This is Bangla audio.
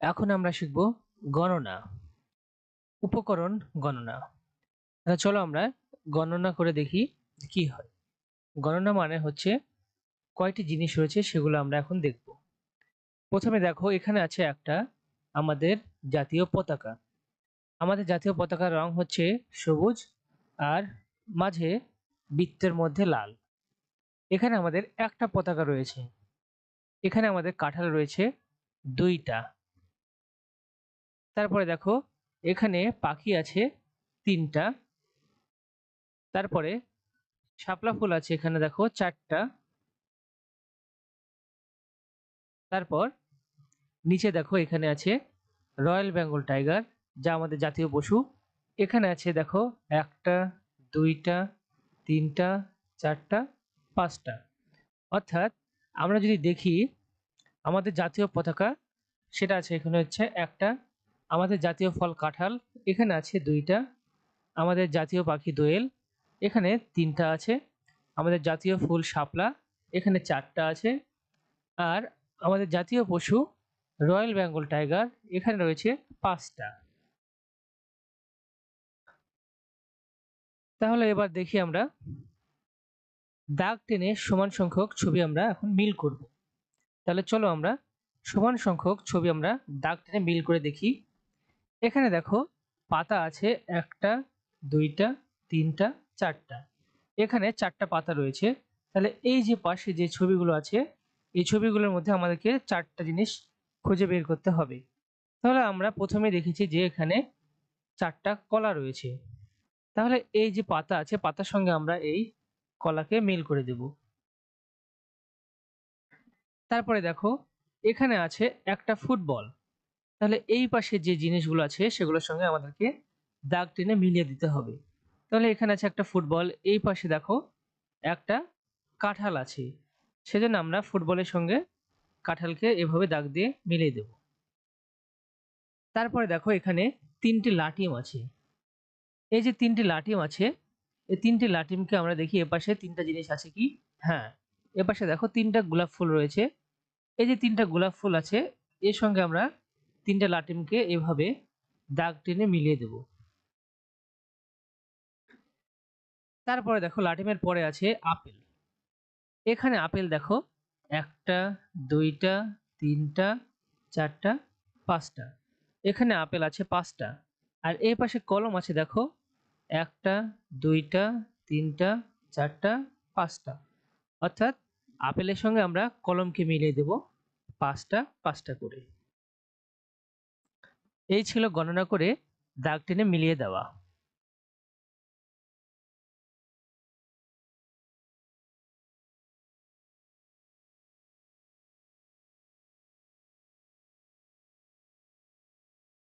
এখন আমরা শিখব গণনা, উপকরণ গণনা। তাহলে চলো আমরা গণনা করে দেখি কি হয়। গণনা মানে হচ্ছে কয়টি জিনিস রয়েছে সেগুলো আমরা এখন দেখব। প্রথমে দেখো, এখানে আছে একটা আমাদের জাতীয় পতাকা। আমাদের জাতীয় পতাকার রং হচ্ছে সবুজ আর মাঝে বৃত্তের মধ্যে লাল। এখানে আমাদের একটা পতাকা রয়েছে। এখানে আমাদের কাঁঠাল রয়েছে দুইটা। তারপরে দেখো, এখানে পাখি আছে তিনটা। তারপরে শাপলা ফুল আছে এখানে দেখো, চারটা। তারপর নিচে দেখো, এখানে আছে রয়্যাল বেঙ্গল টাইগার, যা আমাদের জাতীয় পশু। এখানে আছে দেখো, একটা, দুইটা, তিনটা, চারটা, পাঁচটা। অর্থাৎ আমরা যদি দেখি, আমাদের জাতীয় পতাকা, সেটা আছে, এখানে হচ্ছে একটা আমাদের জাতীয় ফল কাঁঠাল, এখানে আছে দুইটা। আমাদের জাতীয় পাখি দোয়েল, এখানে তিনটা আছে। আমাদের জাতীয় ফুল শাপলা, এখানে চারটা আছে। আর আমাদের জাতীয় পশু রয়্যাল বেঙ্গল টাইগার, এখানে রয়েছে পাঁচটা। তাহলে এবার দেখি আমরা দাগ টেনে সমান সংখ্যক ছবি আমরা এখন মিল করব। তাহলে চলো আমরা সমান সংখ্যক ছবি আমরা দাগ টেনে মিল করে দেখি। এখানে দেখো পাতা আছে একটা, দুইটা, তিনটা, চারটা। এখানে চারটা পাতা রয়েছে। তাহলে এই যে পাশে যে ছবিগুলো আছে, এই ছবিগুলোর মধ্যে আমাদেরকে চারটা জিনিস খুঁজে বের করতে হবে। তাহলে আমরা প্রথমে দেখেছি যে এখানে চারটা কলা রয়েছে। তাহলে এই যে পাতা আছে, পাতার সঙ্গে আমরা এই কলাকে মিল করে দেব। তারপরে দেখো, এখানে আছে একটা ফুটবল। তাহলে এই পাশে যে জিনিসগুলো আছে সেগুলোর সঙ্গে আমাদেরকে দাগ টেনে মিলিয়ে দিতে হবে। তাহলে এখানে আছে একটা ফুটবল, এই পাশে দেখো একটা কাঁঠাল আছে। সেজন্য আমরা ফুটবলের সঙ্গে কাঁঠালকে এভাবে দাগ দিয়ে মিলিয়ে দেব। তারপরে দেখো এখানে তিনটি লাটিম আছে। এই যে তিনটি লাটিম আছে, এই তিনটি লাটিমকে আমরা দেখি এপাশে তিনটা জিনিস আছে কি? হ্যাঁ এপাশে দেখো তিনটা গোলাপ ফুল রয়েছে। এই যে তিনটা গোলাপ ফুল আছে, এর সঙ্গে আমরা তিনটা লাটিমকে এভাবে দাগ টেনে মিলিয়ে দেব। তারপরে দেখো লাটিমের পরে আছে আপেল। এখানে আপেল দেখো, একটা, দুইটা, তিনটা, চারটা, পাঁচটা। এখানে আপেল আছে পাঁচটা। আর এই পাশে কলম আছে দেখো, একটা, দুইটা, তিনটা, চারটা, পাঁচটা। অর্থাৎ আপেলের সঙ্গে আমরা কলমকে মিলিয়ে দেব পাঁচটা পাঁচটা করে। এই ছিল গণনা করে দাগ টেনে মিলিয়ে দেওয়া।